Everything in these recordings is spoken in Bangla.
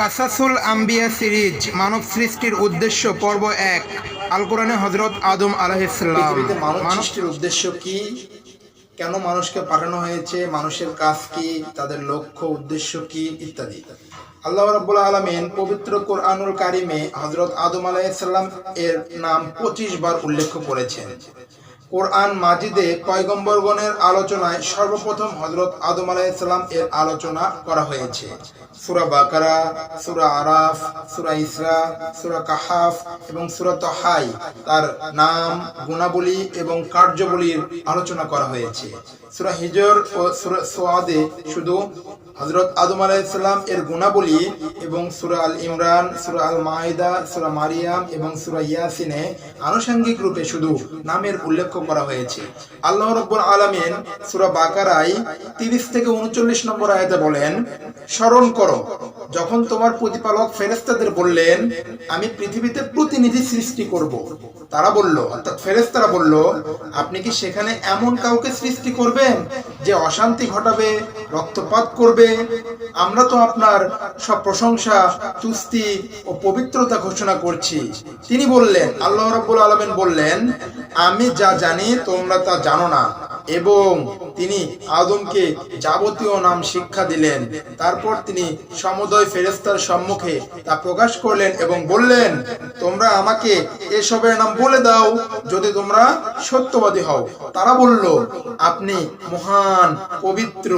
কাসাসুল আম্বিয়া সিরিজ মানব সৃষ্টির উদ্দেশ্য পর্ব এক আল কোরআনে হজরত আদম আলাহিসাল্লাম মানব সৃষ্টির উদ্দেশ্য কি? কেন মানুষকে পাঠানো হয়েছে? মানুষের কাজ কি? তাদের লক্ষ্য উদ্দেশ্য কি? ইত্যাদি। আল্লাহ রাব্বুল আলামিন পবিত্র কোরআনুল কারিমে হজরত আদম আলাইহিসসালাম এর নাম 25 বার উল্লেখ করেছেন। কোরআন মাজিদে পয়গম্বরগণের আলোচনায় সর্বপ্রথম হজরত আদম আলাইহিসসালাম এর আলোচনা করা হয়েছে। সুরা বাকারা, সুরা আরাফ, সুরা ইসরা, সুরা কাহাফ এবং সুরা তহাই তার নাম, গুণাবলী এবং কার্যাবলীর আলোচনা করা হয়েছে। সুরা হিজর ও সূরা সোয়াদে শুধু হজরত আদম আলাইহিসসালাম এর গুণাবলী এবং সুরা আল ইমরান, সুরা আল মাইদা, সুরা মারিয়াম এবং সুরা ইয়াসিনে আনুষঙ্গিক রূপে শুধু নামের উল্লেখ করা হয়েছে। আল্লাহ রাব্বুল আলামিন সূরা বাকারায় 30 থেকে 39 নম্বর আয়াতে বলেন, স্মরণ করো, যখন তোমার প্রতিপালক ফেরেশতাদের বললেন, আমি পৃথিবীতে প্রতিনিধি সৃষ্টি করব। তারা বলল, অর্থাৎ ফেরেশতারা বলল, আপনি কি সেখানে এমন কাউকে সৃষ্টি করবেন যে অশান্তি ঘটাবে, রক্তপাত করবে? আমরা তো আপনার সব প্রশংসা তুস্তি ও পবিত্রতা ঘোষণা করছি। তিনি বললেন, আল্লাহ রাব্বুল আলামিন বললেন, আমি যা জানি, তোমরা তা জানো না। এবং তিনি আদমকে যাবতীয় নাম শিক্ষা দিলেন। তারপর তিনি সমুদয় ফেরেস্তার সম্মুখে তা প্রকাশ করলেন এবং বললেন, তোমরা আমাকে এসবের নাম বলে দাও, যদি তোমরা সত্যবাদী হও। তারা বলল, আপনি মহান, পবিত্র।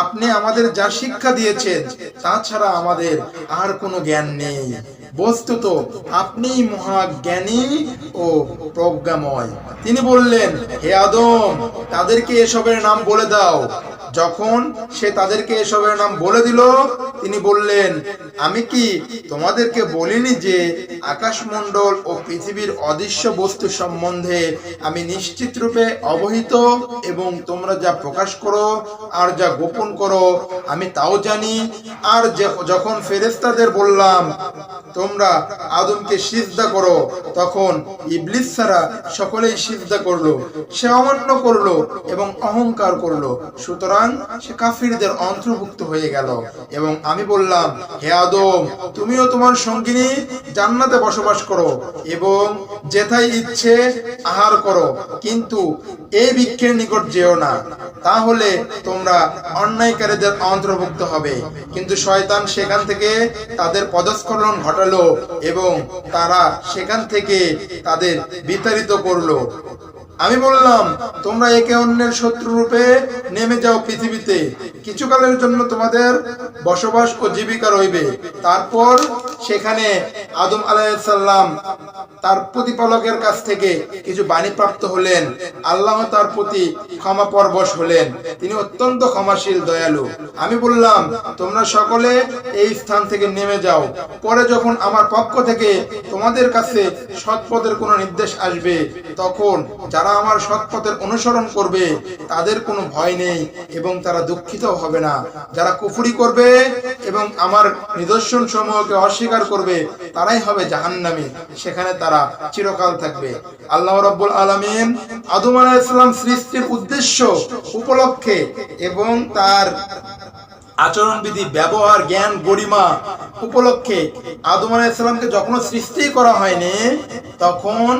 আপনি আমাদের যা শিক্ষা দিয়েছেন তাছাড়া আমাদের আর কোনো জ্ঞান নেই। বস্তুত আপনি মহাজ্ঞানী ও প্রজ্ঞাময়। তিনি বললেন, হে আদম, তাদেরকে এসবের নাম বলে দাও। যখন সে তাদেরকে এসবের নাম বলে দিল, তিনি বললেন আমি কি তোমাদেরকে বলিনি যে আকাশমণ্ডল ও পৃথিবীর অদৃশ্য বস্তু সম্বন্ধে আমি নিশ্চিত রূপে অবহিত এবং তোমরা যা প্রকাশ করো আর যা গোপন করো, আমি তাও জানি। আর যখন ফেরেস্তাদের বললাম, তোমরা আদমকে সিজদা করো, তখন ইবলিস ছাড়া সকলেই সিজদা করল। সে অমান্য করল এবং অহংকার করল। সুতরাং সে কাফিরদের অন্তর্ভুক্ত হয়ে গেল। এবং আমি বললাম, হে আদম, তুমিও তোমার সঙ্গিনী জান্নাতে বসবাস করো এবং যেথায় ইচ্ছে আহার করো। কিন্তু এই বৃক্ষের নিকট যেও না। তাহলে তোমরা অন্যায়কারীদের অন্তর্ভুক্ত হবে। কিন্তু শয়তান সেখান থেকে তাদের পদস্খলন ঘটালো এবং তারা সেখান থেকে তাদের বিতাড়িত করল। আমি বললাম, তোমরা একে অন্যের শত্রু রূপে নেমে যাও পৃথিবীতে। কিছুকালের জন্য তোমাদের বসবাস ও জীবিকা রইবে। তারপর সেখানে আদম আলাইসাল্লাম তার প্রতিপালকের কাছ থেকে কিছু বাণী প্রাপ্ত হলেন। আল্লাহ তার প্রতি ক্ষমা পরবশ হলেন। তিনি অত্যন্ত ক্ষমাশীল, দয়ালু। আমি বললাম, তোমরা সকলে এই স্থান থেকে নেমে যাও। পরে যখন আমার পক্ষ থেকে তোমাদের কাছে সৎপথের কোনো নির্দেশ আসবে, তখন যারা আমার সৎপথের অনুসরণ করবে, তাদের কোনো ভয় নেই এবং তারা দুঃখিত হবে না। যারা কুফুরি করবে এবং আমার নিদর্শন সমূহকে অস্বীকার করবে, তারাই হবে জাহান্নামী। সেখানে তারা চিরকাল থাকবে। আল্লাহ রব্বুল আলমিন আদম আলাইসাল্লাম সৃষ্টির উদ্দেশ্য, উপলক্ষে এবং তার আচরণবিধি, ব্যবহার, জ্ঞান, গরিমা উপলক্ষে আদম আলাইসাল্লামকে যখন সৃষ্টি করা হয়নি, তখন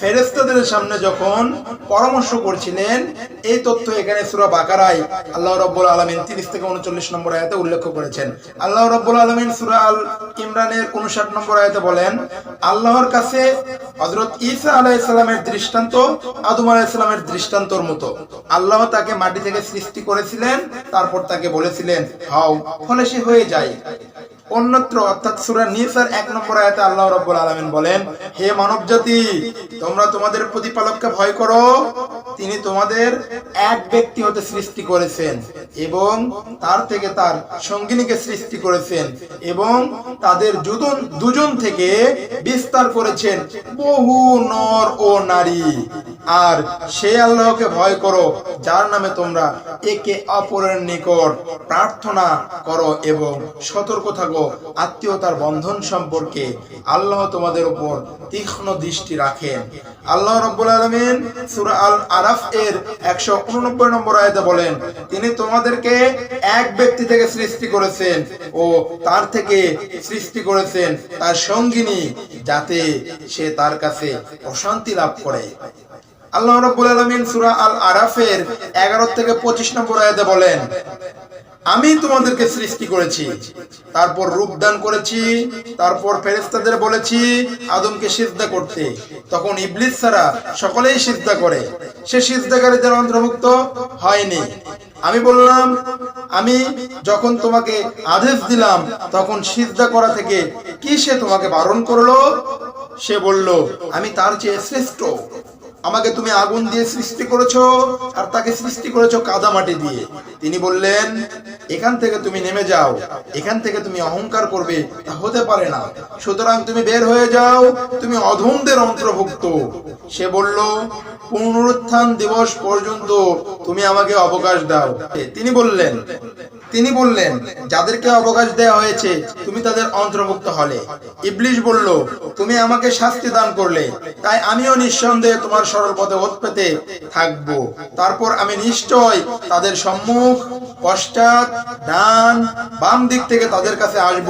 ফেরেস্তাদের সামনে যখন পরামর্শ করছিলেন, এই তথ্য এখানে সুরা বাকারাই আল্লাহ রব্বুল আলমিন তিরিশ থেকে উনচল্লিশ নম্বর আয়াতে উল্লেখ করেছেন। আল্লাহ রব্বুল আলমিন সুরা আল ইমরানের উনষাট নম্বর আয়াতে বলেন, আল্লাহর কাছে হজরত ঈসা আলাইসাল্লামের দৃষ্টান্ত, আদম আলাইসাল্লামের দৃষ্টান্তর মতো। আল্লাহ তাকে মাটি থেকে সৃষ্টি করেছিলেন, তারপর তাকে বলেছিলেন হাও ফলে সে হয়ে যায়। অন্যত্র, অর্থাৎ সূরা নিসার এক নম্বর আয়াতে আল্লাহ রাব্বুল আলামিন বলেন, হে মানব জাতি তোমরা তোমাদের প্রতিপালককে ভয় করো। তিনি তোমাদের এক ব্যক্তি হতে সৃষ্টি করেছেন এবং তার থেকে তার সঙ্গিনীকে সৃষ্টি করেছেন এবং তাদের দুজন দুজন থেকে বিস্তার করেছেন বহু নর ও নারী। আর সে আল্লাহকে ভয় করো, যার নামে তোমরা একে অপরের নিকট প্রার্থনা করো এবং সতর্ক থাকো। আত্মীয়তার বন্ধন সম্পর্কে আল্লাহ তোমাদের উপর তীক্ষ্ণ দৃষ্টি রাখেন। আল্লাহ রব্বুল আলমিন সুরা আল আরাফ এর একশো উননব্বই নম্বর আয়াতে বলেন, তিনি তোমাদেরকে এক ব্যক্তি থেকে সৃষ্টি করেছেন ও তার থেকে সৃষ্টি করেছেন তার সঙ্গিনী যাতে সে তার কাছে অশান্তি লাভ করে। আল্লাহ রাব্বুল আলমিন সুরা আল আরাফের 11 থেকে 25 নম্বর আয়াতে বলেন আমি তোমাদেরকে সৃষ্টি করেছি। তারপর রূপদান করেছি, তারপর ফেরেস্তাদের বলেছি আদমকে সিজদা করতে। তখন ইবলিস ছাড়া সকলেই সিজদা করে। সে সিজদাকারীদের অন্তর্ভুক্ত হয়নি। আমি বললাম, আমি যখন তোমাকে আদেশ দিলাম, তখন সিজদা করা থেকে কি সে তোমাকে বারণ করল? সে বলল, আমি তার চেয়ে শ্রেষ্ঠ। আমাকে তুমি আগুন দিয়ে সৃষ্টি করেছ আর তাকে সৃষ্টি করেছ কাদা মাটি দিয়ে। তিনি বললেন, এখান থেকে তুমি নেমে যাও। এখান থেকে তুমি অহংকার করবে, তা হতে পারে না। সুতরাং তুমি বের হয়ে যাও। তুমি অধমদের অন্তর্ভুক্ত। সে বলল, পুনরুত্থান দিবস পর্যন্ত তুমি আমাকে অবকাশ দাও। তিনি বললেন তিনি বললেন, যাদেরকে অবকাশ দেওয়া হয়েছে, তুমি তাদের অন্তর্ভুক্ত হলে। ইবলিশ বলল, তুমি আমাকে শাস্তি দান করলে। তাই আমিও নিঃসন্দেহে তোমার সরল পথে ওত পেতে থাকব। তারপর আমি নিশ্চয় তাদের সম্মুখ পশ্চাৎ ডান বাম দিক থেকে তাদের কাছে আসব।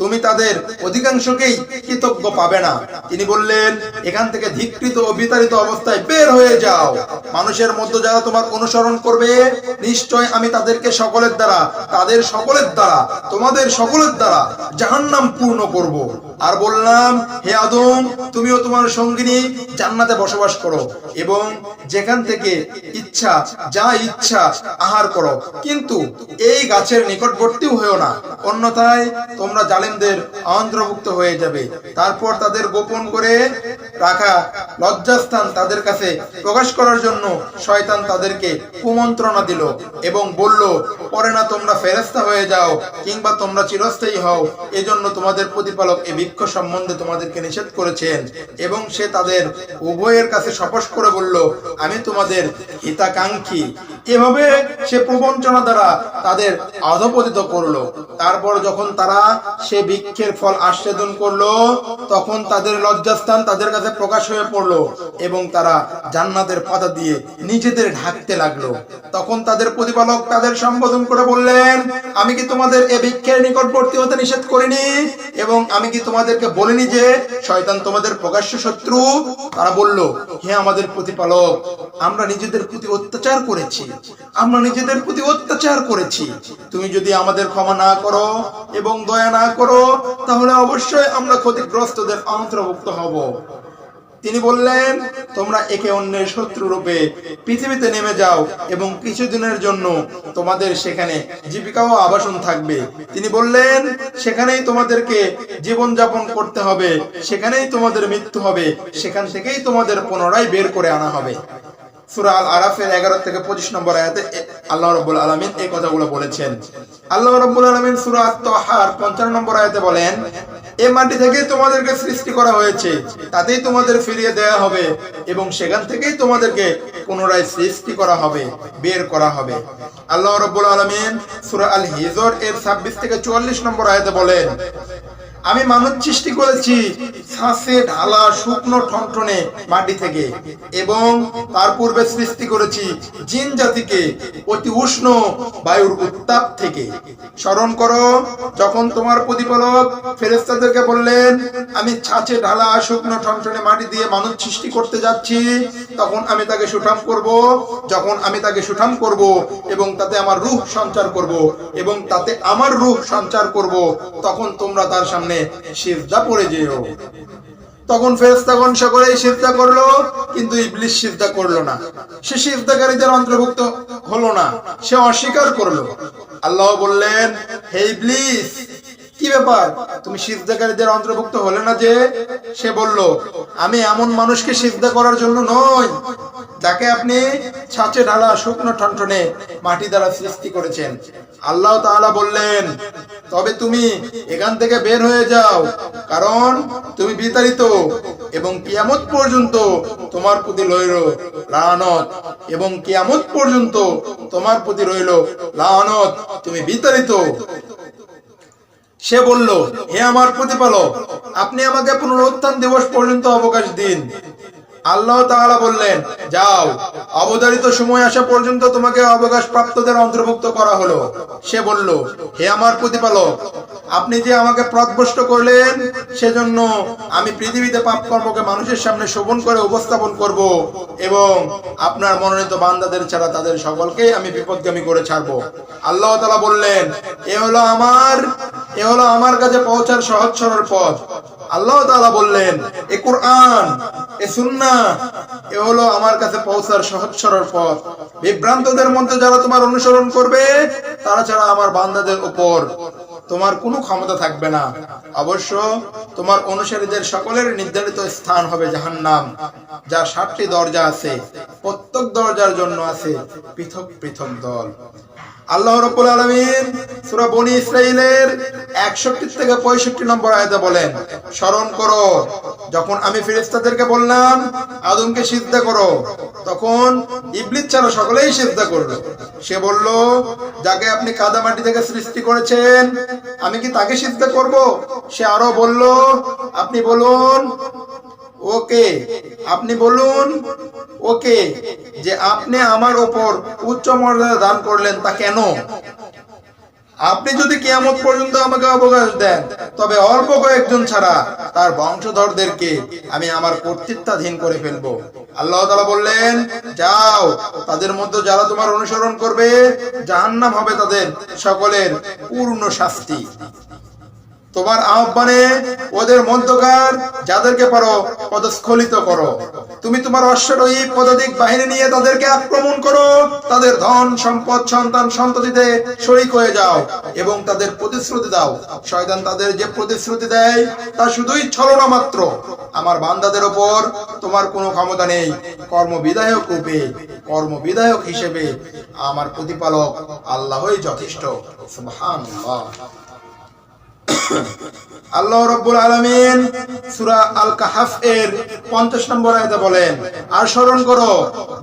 তুমি তাদের অধিকাংশকেই কৃতজ্ঞ পাবে না। তিনি বললেন, এখান থেকে ধিকৃত ও বিতাড়িত অবস্থায় বের হয়ে যাও। মানুষের মধ্যে যারা তোমার অনুসরণ করবে, নিশ্চয় আমি তাদেরকে সকলের দ্বারা, তাদের সকলের দ্বারা, তোমাদের সকলের দ্বারা জাহান্নাম পূর্ণ করব। আর বললাম, হে আদম, তুমিও তোমার সঙ্গিনী জান্নাতে বসবাস করো এবং যেখান থেকে ইচ্ছা, যা ইচ্ছা, আহার করো। কিন্তু এই গাছের নিকটবর্তীও হয়েও না। অন্যথায় তোমরা জালেমদের অন্তর্ভুক্ত হয়ে যাবে। তারপর তাদের গোপন করে রাখা লজ্জাস্থান তাদের কাছে প্রকাশ করার জন্য শয়তান তাদেরকে কুমন্ত্রণা দিল এবং বলল, পরে না তোমরা ফেরেস্তা হয়ে যাও কিংবা তোমরা চিরস্থায়ী হও। এজন্য তোমাদের প্রতিপালক এ বৃক্ষ সম্বন্ধে তোমাদেরকে নিষেধ করেছেন। এবং সে তাদের উভয়ের কাছে শপথ করে বলল, আমি তোমাদের হিতাকাঙ্ক্ষী। এভাবে সে প্রবঞ্চনা দ্বারা তাদের অধপতিত করল। তারপর যখন তারা সে বৃক্ষের ফল আস্বাদন করল, তখন তাদের লজ্জাস্থান তাদের কাছে প্রকাশ হয়ে পড়ল এবং তারা জান্নাতের পাতা দিয়ে নিজেদের ঢাকতে লাগল। তখন তাদের প্রতিপালক তাদের সম্বোধন করে বললেন, আমি কি তোমাদের এ বৃক্ষের নিকটবর্তী হতে নিষেধ করিনি? এবং আমি কি তোমাদেরকে বলিনি যে, শয়তান তোমাদের প্রকাশ্য শত্রু? তারা বলল, হে আমাদের প্রতিপালক, আমরা নিজেদের প্রতি অত্যাচার করেছি। আমরা নিজেদের প্রতি অত্যাচার করেছি। তুমি যদি আমাদের ক্ষমা না করো এবং দয়া না করো, তাহলে অবশ্যই আমরা ক্ষতিগ্রস্তদের অন্তর্ভুক্ত হব। তিনি বললেন, তোমরা একে অন্যের শত্রু রূপে পৃথিবীতে নেমে যাও এবং কিছুদিনের জন্য তোমাদের সেখানে জীবিকা ও আবাসন থাকবে। তিনি বললেন, সেখানেই তোমাদেরকে জীবন যাপন করতে হবে, সেখানেই তোমাদের মৃত্যু হবে, সেখান থেকেই তোমাদের পুনরায় বের করে আনা হবে। সূরা আল আরাফের 11 থেকে 25 নম্বর আয়াতে আল্লাহ রাব্বুল আলামিন এই কথাগুলো বলেছেন। আল্লাহ রাব্বুল আলামিন সূরা আত-তাহার 55 নম্বর আয়াতে বলেন এই মাটি থেকেই তোমাদেরকে সৃষ্টি করা হয়েছে। তাতেই তোমাদের ফিরিয়ে দেয়া হবে এবং সেখান থেকেই তোমাদেরকে পুনরায় সৃষ্টি করা হবে, বের করা হবে। আল্লাহ রব্বুল আলমিন সুরা আল হিজর এর 26 থেকে 44 নম্বর আয়তে বলেন আমি মানব সৃষ্টি করেছি ছাঁচে ঢালা, শুকনো, ঠনঠনে মাটি থেকে। এবং তার পূর্বে সৃষ্টি করেছি জিন জাতিকে অতি উষ্ণ বায়ুর উত্তাপ থেকে। স্মরণ করো, যখন তোমার প্রতিপালক ফেরেস্তাদেরকে বললেন, আমি ছাঁচে, ঢালা, শুকনো, ঠনঠনে মাটি দিয়ে মানব সৃষ্টি করতে যাচ্ছি, তখন আমি তাকে সুঠাম করব, যখন আমি তাকে সুঠাম করব এবং তাতে আমার রূহ সঞ্চার করব এবং তাতে আমার রূহ সঞ্চার করব, তখন তোমরা তার সামনে সিজদা পড়ে যেও। তখন ফেরেশতাগণ সকলেই সিজদা করল, কিন্তু ইবলিস সিজদা করল না। সে সিজদাকারীদের অন্তর্ভুক্ত হলো না, সে অস্বীকার করল। আল্লাহ বললেন, হে ইবলিস, কি ব্যাপার? তুমি সিজদাকারীদের অন্তর্ভুক্ত হলে না যে? সে বলল, আমি এমন মানুষকে সিজদা করার জন্য নই, যাকে আপনি ছাঁচে ঢালা শুকনো ঠনঠনে মাটি দ্বারা সৃষ্টি করেছেন। আল্লাহ তাআলা বললেন তবে তুমি এখান থেকে বের হয়ে যাও, কারণ তুমি বিতাড়িত এবং কিয়ামত পর্যন্ত তোমার প্রতি রইল লানত এবং কিয়ামত পর্যন্ত তোমার প্রতি রইল লানত। তুমি বিতাড়িত। সে বলল, হে আমার প্রতিপালক, আপনি আমাকে পুনরুত্থান দিবস পর্যন্ত অবকাশ দিন। আল্লাহ তাআলা বললেন, যাও, অবধারিত সময় আসা পর্যন্ত তোমাকে অবকাশ প্রাপ্তদের অন্তর্ভুক্ত করা হলো। সে বলল, হে আমার প্রতিপালক, আপনি যে আমাকে প্রদভষ্ট করলেন, সেজন্য আমি পৃথিবীতে পাপ কর্মকে মানুষের সামনে শোভন করে উপস্থাপন করব এবং আপনার মনোনীত বান্দাদের ছাড়া তাদের সকলকে আমি বিপদগামী করে ছাড়বো। আল্লাহ তালা বললেন, এ হলো আমার, এ হলো আমার কাছে পৌঁছার সহজ সরল পথ। আল্লাহ তাআলা বললেন, এ কোরআন, এ সুন্না এ হলো আমার কাছে পৌঁছার সহজ সরল পথ। বিভ্রান্তদের মধ্যে যারা তোমার অনুসরণ করবে, তারা ছাড়া আমার বান্দাদের উপর তোমার কোনো ক্ষমতা থাকবে না। অবশ্য তোমার অনুসারীদের সকলের নির্ধারিত স্থান হবে জাহান্নাম, যার সাতটি দরজা আছে। প্রত্যেক দরজার জন্য আছে পৃথক পৃথক দল। আল্লাহ রব্বুল আলমিন সুরা বনি ইসরাইলের একষট্টি থেকে পঁয়ষট্টি নম্বর আয়াতে বলেন, স্মরণ করো, যখন আমি ফিরিস্তাদেরকে বললাম, আদমকে সিদ্ধা করো, তখন ইবলিস ছাড়া সকলেই সিদ্ধা করল। সে বলল, যাকে আপনি কাদা মাটি থেকে সৃষ্টি করেছেন, আমি কি তাকে সিদ্ধা করব? সে আরও বলল, আপনি বলুন ওকে, আপনি বলুন, ওকে, যে আপনি আমার ওপর উচ্চ মর্যাদা দান করলেন, তা কেন? আপনি যদি কিয়ামত পর্যন্ত আমাকে অবকাশ দেন, তবে অল্প কয়েকজন ছাড়া তার বংশধরদেরকে আমি আমার কর্তৃত্বাধীন করে ফেলব। আল্লাহ তাআলা বললেন, যাও, তাদের মধ্যে যারা তোমার অনুসরণ করবে, জাহান্নাম হবে তাদের সকলের পূর্ণ শাস্তি। তোমার আহ্বানে ওদের মধ্যকার যাদেরকে পারো পদস্খলিত করো। তুমি তোমার অশ্বারোহী পদাধিক বাহিনী নিয়ে তাদেরকে আক্রমণ করো। তাদের ধন, সম্পদ, সন্তান, সন্ততিতে শরিক হয়ে যাও এবং তাদের প্রতিশ্রুতি দাও। শয়তান তাদের যে প্রতিশ্রুতি দেয়, তা শুধুই ছলনা মাত্র। আমার বান্দাদের ওপর তোমার কোনো ক্ষমতা নেই। কর্মবিধায়ক রূপে, কর্মবিধায়ক হিসেবে আমার প্রতিপালক আল্লাহই যথেষ্ট। সুবহানাল্লাহ। আল্লাহ রব্বুল আলামিন সূরা আল কাহাফ এর 50 নম্বর আয়াতে বলেন, আর স্মরণ করো,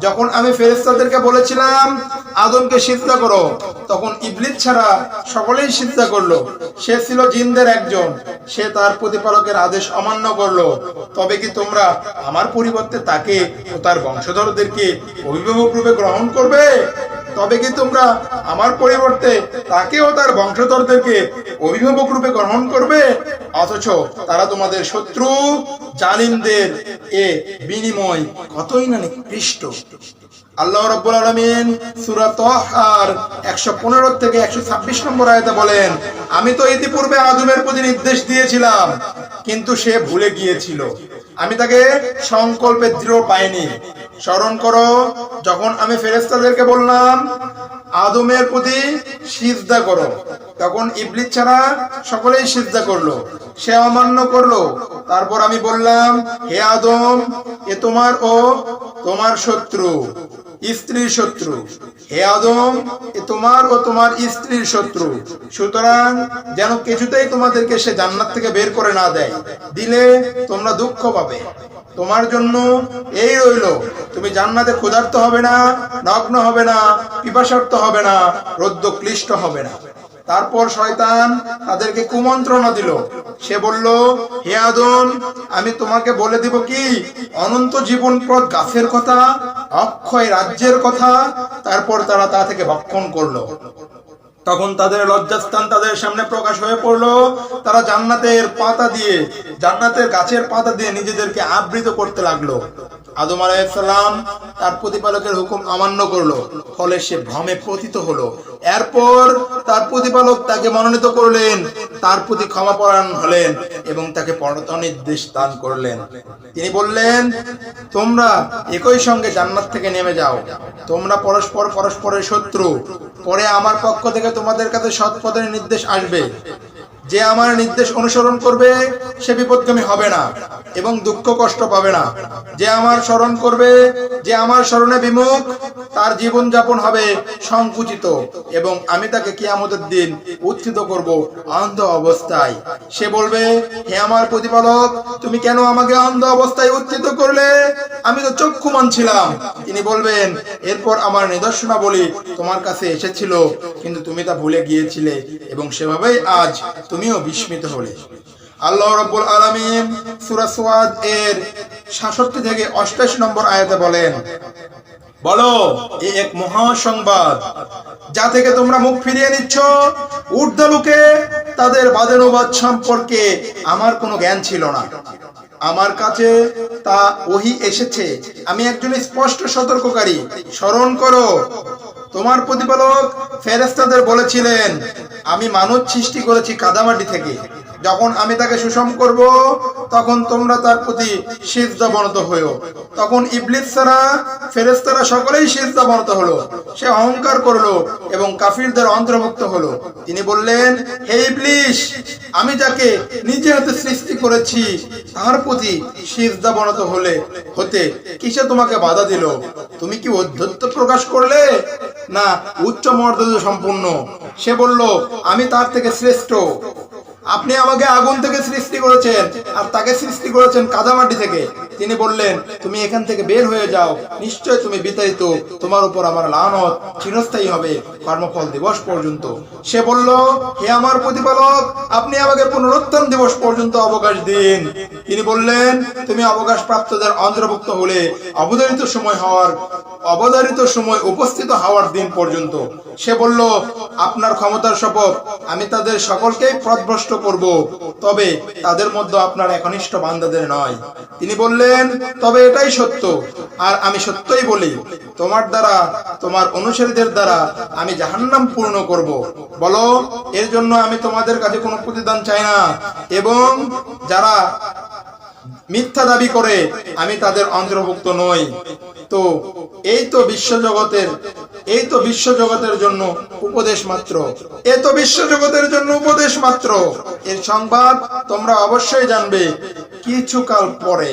যখন আমি ফেরেশতাদেরকে বলেছিলাম, আদমকে সিজদা করো, তখন ইবলিস ছাড়া সকলেই সিজদা করল। সে ছিল জিনদের একজন। সে তার প্রতিপালকের আদেশ অমান্য করল। তবে কি তোমরা আমার পরিবর্তে তাকে ও তার বংশধরদেরকে অভিভাবক রূপে গ্রহণ করবে? তবে কি তোমরা আমার পরিবর্তে তাকেও তার বংশধরদেরকে অভিভাবক রূপে গ্রহণ করবে? অথচ তারা তোমাদের শত্রু। জালিমদের এ বিনিময় কতই না নিকৃষ্ট। আল্লাহ রাব্বুল আলামিন সূরা তাহার 115 থেকে 126 নম্বর আয়াতে বলেন, আমি তো ইতিপূর্বে আদমের প্রতি নির্দেশ দিয়েছিলাম, কিন্তু সে ভুলে গিয়েছিল। আমি তাকে সংকল্পে দৃঢ় পাইনি। স্মরণ করো, যখন আমি ফেরেশতাদেরকে বললাম, আদমের প্রতি সিজদা করো, তখন ইবলিস ছাড়া সকলেই সিজদা করল, সে অমান্য করল। তারপর আমি বললাম, হে আদম, এ তোমার ও তোমার শত্রু, স্ত্রীর শত্রু। হে আদম, এ তোমার ও তোমার স্ত্রীর শত্রু। সুতরাং যেন কিছুতেই তোমাদেরকে সে জান্নাত থেকে বের করে না দেয়, দিলে তোমরা দুঃখ পাবে। তোমার জন্য এই রইল। তুমি জান্নাতে ক্ষুধার্ত হবে না, নগ্ন হবে না, পিপাসার্ত হবে না রোদ্দ ক্লিষ্ট হবে না। তারপর শয়তান তাদেরকে কুমন্ত্রণা দিল। সে বলল, হে আদম, আমি তোমাকে বলে দিব কি? অনন্ত জীবনপ্রদ গাছের কথা, অক্ষয় রাজ্যের কথা। তারপর তারা তা থেকে ভক্ষণ করল। তখন তাদের লজ্জাস্থান তাদের সামনে প্রকাশ হয়ে পড়ল। তারা জান্নাতের পাতা দিয়ে, জান্নাতের গাছের পাতা দিয়ে নিজেদেরকে আবৃত করতে লাগল। আদম আলাইসাল্লাম তার প্রতিপালকের হুকুম অমান্য করল, ফলে সে ভ্রমে পতিত হলো। এরপর তার প্রতিপালক তাকে মনোনীত করলেন তার প্রতি ক্ষমাপরায়ণ হলেন এবং তাকে পরত নির্দেশ দান করলেন। তিনি বললেন, তোমরা একই সঙ্গে জান্নাত থেকে নেমে যাও। তোমরা পরস্পর পরস্পরের শত্রু। পরে আমার পক্ষ থেকে তোমাদের কাছে সৎ পদের নির্দেশ আসবে। যে আমার নির্দেশ অনুসরণ করবে, সে বিপদগামী হবে না এবং দুঃখ কষ্ট পাবে না। যে আমার স্মরণ করবে, যে আমার স্মরণে বিমুখ, তার জীবন যাপন হবে সংকুচিত এবং আমি তাকে কিয়ামতের দিন উত্থিত করব অন্ধ অবস্থায়। সে বলবে, হে আমার প্রতিপালক, তুমি কেন আমাকে অন্ধ অবস্থায় উত্থিত করলে? আমি তো চক্ষুমান ছিলাম। তিনি বলবেন, এরপর আমার নিদর্শনা বলি তোমার কাছে এসেছিল, কিন্তু তুমি তা ভুলে গিয়েছিলে এবং সেভাবেই আজ তুমিও বিস্মিত হলে। আল্লাহ রাব্বুল আলামিন সূরা সুয়াদ এর 66 থেকে 28 নম্বর আয়াতে বলেন, বলো, এ এক মহা সংবাদ যা থেকে তোমরা মুখ ফিরিয়ে নিচ্ছ। ঊর্ধ্বলোকে তাদের বাদানুবাদ সম্পর্কে আমার কোনো জ্ঞান ছিল না। আমার কাছে তা ওহি এসেছে। আমি একজন স্পষ্ট সতর্ককারী। স্মরণ করো তোমার প্রতিপালক ফেরেস্তাদের বলেছিলেন, আমি মানুষ সৃষ্টি করেছি কাদামাটি থেকে। যখন আমি তাকে সুষম করব, তখন তোমরা তার প্রতি শীত জবনত হয়েও। তখন ইবলিস ছাড়া ফেরেস্তারা সকলেই সিজদা বনত হলো। সে অহংকার করল এবং কাফিরদের অন্তর্ভুক্ত হলো। তিনি বললেন, হে ইবলিশ আমি যাকে নিজে হাতে সৃষ্টি করেছি তার প্রতি সিজদা বনত হলে, হতে কিসে তোমাকে বাধা দিল? তুমি কি অধ্যত্ত প্রকাশ করলে? না, উচ্চ মর্যাদা সম্পূর্ণ। সে বলল, আমি তার থেকে শ্রেষ্ঠ। আপনি আমাকে আগুন থেকে সৃষ্টি করেছেন, আর তাকে সৃষ্টি করেছেন কাদামাটি থেকে। তিনি বললেন, তুমি এখান থেকে বের হয়ে যাও। নিশ্চয় তুমি বিতাড়িত। তোমার উপর আমার লানত চিরস্থায়ী হবে কর্মফল দিবস পর্যন্ত। সে বলল, হে আমার প্রতিপালক, আপনি আমাকে পুনরুত্থান দিবস পর্যন্ত অবকাশ দিন। তিনি বললেন, তুমি অবকাশ প্রাপ্তদের অন্তর্ভুক্ত হলে অবধারিত সময় হওয়ার অবধারিত সময় উপস্থিত হওয়ার দিন পর্যন্ত সে বলল, আপনার ক্ষমতার শপথ, আমি তাদের সকলকেই পথভ্রষ্ট করব। তবে তাদের মধ্যে আপনার একনিষ্ঠ বান্দাদের নয়। তিনি বললেন, তবে এটাই সত্য, আর আমি সত্যই বলি, তোমার দ্বারা, তোমার অনুসারীদের দ্বারা আমি জাহান্নাম পূর্ণ করব। বলো, এর জন্য আমি তোমাদের কাছে কোনো প্রতিদান চাই না, এবং যারা মিথ্যা দাবি করে আমি তাদের অন্তর্ভুক্ত নই। তো এই তো বিশ্বজগতের, এই তো বিশ্বজগতের জন্য উপদেশ মাত্র। এ তো বিশ্বজগতের জন্য উপদেশ মাত্র। এর সংবাদ তোমরা অবশ্যই জানবে কিছুকাল পরে।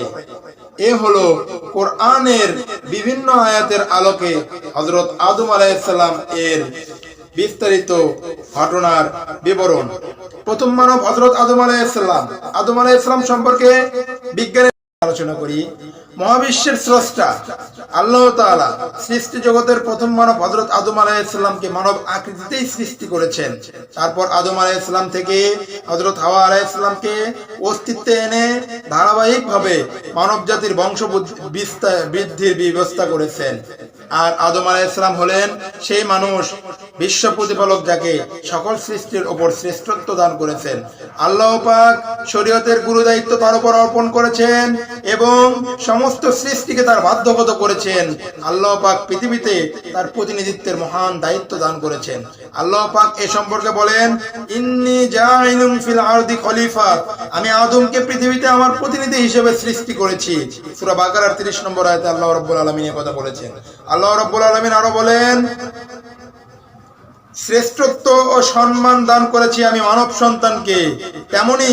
এ হলো কোরআনের বিভিন্ন আয়াতের আলোকে হজরত আদম আলাইসাল্লাম এর বিস্তারিত ঘটনার বিবরণ। প্রথম মানব হজরত আদম আলাইসাল্লাম আদম আলাইসাল্লাম সম্পর্কে বিজ্ঞানের আলোচনা করি। মহাবিশ্বের স্রষ্টা, আল্লাহ তাআলা সৃষ্টি জগতের প্রথম মানব হজরত আদম আলাইসাল্লামকে মানব আকৃতিতেই সৃষ্টি করেছেন। তারপর আদম আলাইসাল্লাম থেকে হজরত হাওয়া আলাইসাল্লামকে অস্তিত্বে এনে ধারাবাহিকভাবে মানব জাতির বংশ বুদ্ধি- বৃদ্ধির ব্যবস্থা করেছেন। আর আদম আলাইসাল্লাম হলেন সেই মানুষ বিশ্ব প্রতিপালক যাকে সকল সৃষ্টির ওপর শ্রেষ্ঠত্ব দান করেছেন। আল্লাহ পাক শরীয়তের গুরু দায়িত্ব তার উপর অর্পণ করেছেন এবং সমস্ত সৃষ্টিকে তার বাধ্যগত করেছেন। আল্লাহ পাক পৃথিবীতে তার প্রতিনিধিত্বের মহান দায়িত্ব দান করেছেন। আল্লাহ পাক এ সম্পর্কে বলেন, ইন্নি ফিল খলিফা। আমি আদমকে পৃথিবীতে আমার প্রতিনিধি হিসেবে সৃষ্টি করেছি। সূরা বাকারার 30 নম্বর আয়াতে আল্লাহ রাব্বুল আলামিন কথা বলেছেন। আল্লাহ রাব্বুল আলামিন আরও বলেন, শ্রেষ্ঠত্ব ও সম্মান দান করেছি আমি মানব সন্তানকে, তেমনি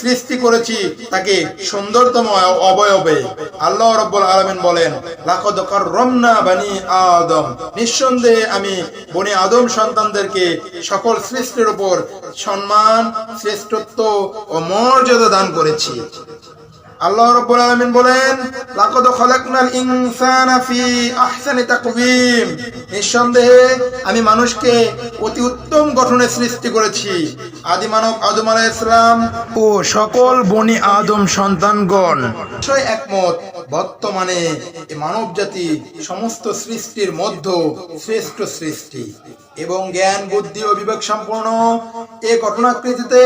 সৃষ্টি করেছি তাকে সুন্দরতম অবয়বে। আল্লাহ রব্বুল আলামিন বলেন, লাকদ কাররামনা বানি আদম। নিঃসন্দেহে আমি বনি আদম সন্তানদেরকে সকল সৃষ্টির উপর সম্মান, শ্রেষ্ঠত্ব ও মর্যাদা দান করেছি। আল্লাহ রাব্বুল আলামিন বলেন লাকাদ খালাকনাল ইনসানা ফি আহসানি তাকওয়িম। নিঃসন্দেহে আমি মানুষকে অতি উত্তম গঠনে সৃষ্টি করেছি। আদি মানব আদম আলাইহিস সালাম ও সকল বনি আদম সন্তানগণ। অবশ্যই একমত বর্তমানে মানব জাতি সমস্ত সৃষ্টির মধ্য শ্রেষ্ঠ সৃষ্টি এবং জ্ঞান বুদ্ধি ও বিবেক সম্পন্ন। এ ঘটনাকৃতিতে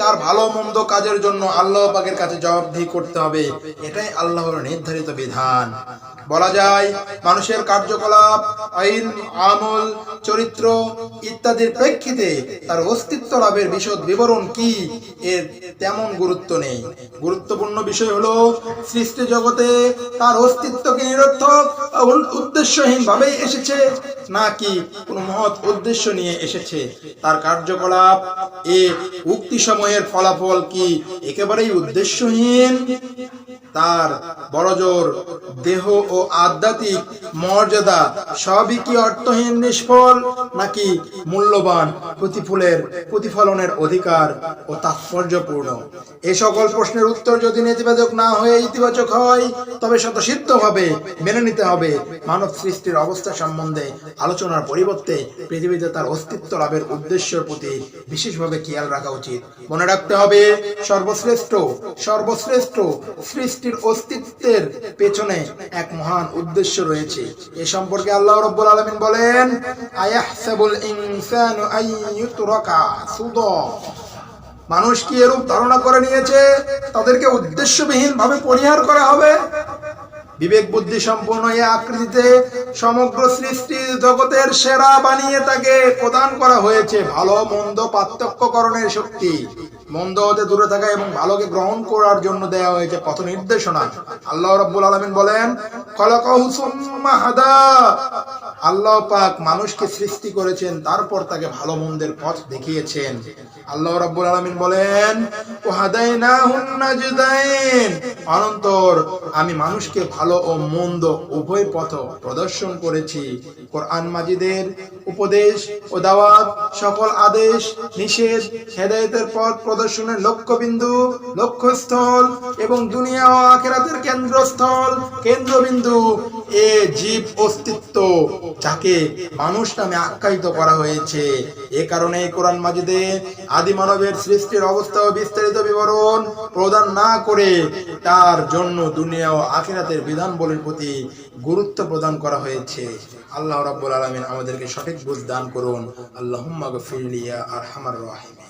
তার ভালো মন্দ কাজের জন্য আল্লাহ পাকের কাছে জবাবদিহি করতে হবে। এটাই আল্লাহর নির্ধারিত বিধান। বলা যায়, মানুষের কার্যকলাপ, আইন, আমল, চরিত্র ইত্যাদির প্রেক্ষিতে তার অস্তিত্ব লাভের বিশদ বিবরণ কি? এর তেমন গুরুত্ব নেই। গুরুত্বপূর্ণ বিষয় হলো, সৃষ্টি জগতে তার অস্তিত্ব কি নিরর্থক উদ্দেশ্যহীন ভাবেই এসেছে, নাকি কোনো মহৎ উদ্দেশ্য নিয়ে এসেছে? তার কার্যকলাপ, এ উক্তি সময়ের ফলাফল কি একেবারেই উদ্দেশ্যহীন Thank you. তার বড়জোর দেহ ও আধ্যাত্মিক মর্যাদা সবই কি অর্থহীন, নিষ্ফল, নাকি মূল্যবান, প্রতিফলের প্রতিফলনের অধিকার ও তাৎপর্যপূর্ণ? এই সকল প্রশ্নের উত্তর যদি নেতিবাচক না হয়ে ইতিবাচক হয়, তবে স্বতঃসিদ্ধভাবে মেনে নিতে হবে মানব সৃষ্টির অবস্থা সম্বন্ধে আলোচনার পরিবর্তে পৃথিবীতে তার অস্তিত্ব লাভের উদ্দেশ্যের প্রতি বিশেষভাবে খেয়াল রাখা উচিত। মনে রাখতে হবে, সর্বশ্রেষ্ঠ সর্বশ্রেষ্ঠ সৃষ্টি সৃষ্টির অস্তিত্বের পেছনে এক মহান উদ্দেশ্য রয়েছে। এ সম্পর্কে আল্লাহ রব্বুল আলামিন বলেন মানুষ কি এরূপ ধারণা করে নিয়েছে? তাদেরকে উদ্দেশ্যবিহীন ভাবে পরিহার করা হবে? বিবেক বুদ্ধি সম্পূর্ণ এই আকৃতিতে সমগ্র সৃষ্টি জগতের সেরা বানিয়ে তাকে প্রদান করা হয়েছে ভালো, মন্দ, পার্থক্যকরণের শক্তি। মন্দ হতে দূরে থাকা এবং ভালোকে গ্রহণ করার জন্য দেওয়া হয়েছে পথ নির্দেশনা। আল্লাহ রাব্বুল আলামিন বলেন আল্লাহ পাক মানুষকে সৃষ্টি করেছেন, তারপর তাকে ভালো মন্দের পথ দেখিয়েছেন। আল্লাহ রাব্বুল আলামিন বলেন, ও অনন্তর আমি মানুষকে ভালো ও মন্দ উভয় পথ প্রদর্শন করেছি। কোরআন মাজিদের উপদেশ ও দাওয়াত, সকল আদেশ, নিষেধ, হেদায়েতের পথ প্রদর্শনের লক্ষ্যবিন্দু, লক্ষ্যস্থল এবং দুনিয়া ও আখেরাতের কেন্দ্রস্থল। কেন্দ্রবিন্দু এ জীব অস্তিত্ব, যাকে মানুষ নামে আখ্যায়িত করা হয়েছে। এ কারণে কোরআন মাজিদে আদি মানবের সৃষ্টির অবস্থা ও বিস্তারিত বিবরণ প্রদান না করে তার জন্য দুনিয়া ও আখিরাতের বিধানবলীর প্রতি গুরুত্ব প্রদান করা হয়েছে। আল্লাহ রাব্বুল আলামিন আমাদেরকে সঠিক বুঝ দান করুন। আল্লাহুম্মা গফিরলি ইয়া আরহামার রাহিমিন।